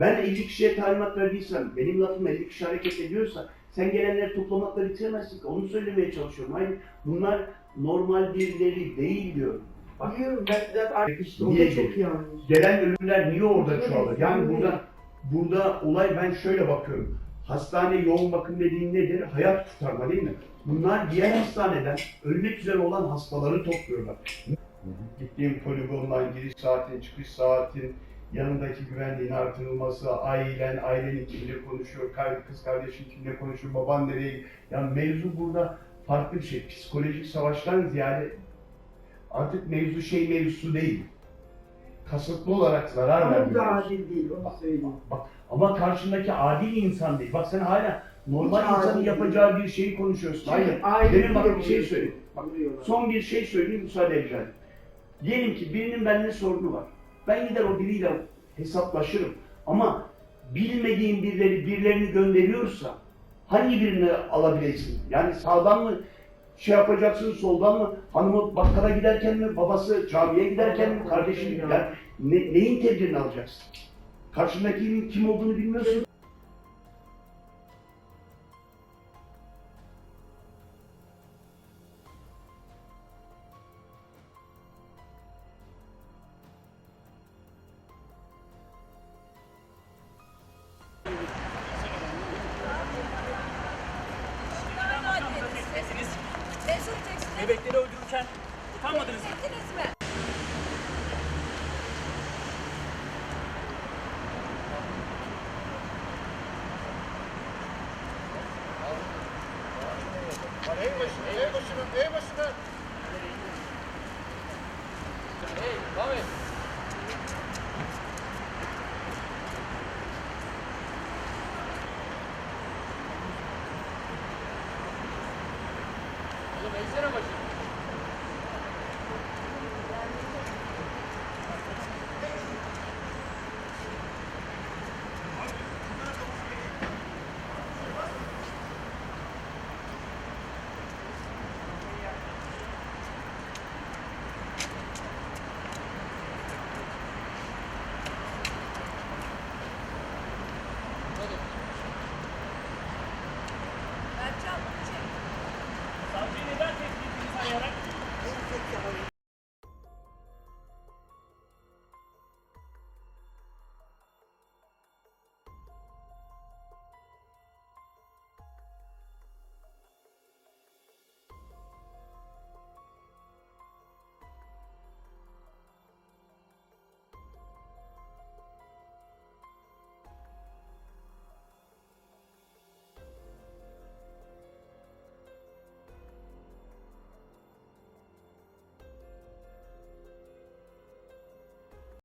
Ben 50 kişiye talimat verdiysem, benim lafım 50 kişi hareket ediyorsa sen gelenleri toplamakla bitiremezsin ki. Onu söylemeye çalışıyorum. Hayır, bunlar normal birileri değil diyorum. Bak, Biliyorum ben zaten artık işte o Niye çok yanlış. gelen ölümler niye orada çoğalır? Yani burada burada olay ben şöyle bakıyorum. Hastane yoğun bakım dediğin nedir? Hayat kurtarma değil mi? Bunlar diğer hastaneden ölmek üzere olan hastaları topluyorlar. Gittiğim poligondan giriş saatin, çıkış saatin, yanındaki güvenliğin artırılması, ailen, ailenin kimle konuşuyor, kız kardeşin kimle konuşuyor, baban nereye Yani mevzu burada farklı bir şey. Psikolojik savaştan ziyade artık mevzu şey mevzusu değil. Kasıtlı olarak zarar Ama bu da adil değil onu söyleyeyim. Bak, ama karşındaki adil insan değil. Bak sen hala normal Hiç insanın adil yapacağı bir şeyi konuşuyorsun. Hayır. Demin bak bir şey söyleyeyim. Bak. Son bir şey söyleyeyim müsaade edeceğim. Diyelim ki birinin benimle sorunu var. Ben gider o biriyle hesaplaşırım. Ama bilmediğim birileri birilerini gönderiyorsa hangi birini alabileceksin? Yani sağdan mı şey yapacaksın, soldan mı? Hanımı bakkala giderken mi, babası camiye giderken mi, kardeşi gider? Ne, neyin tedbirini alacaksın? Karşındakinin kim olduğunu bilmiyorsun. Bebekleri öldürürken utanmadınız mı? Ettiniz mi? Ev başına, ev başına, ev başına. Hey, devam et. 좀 애쓰는 것이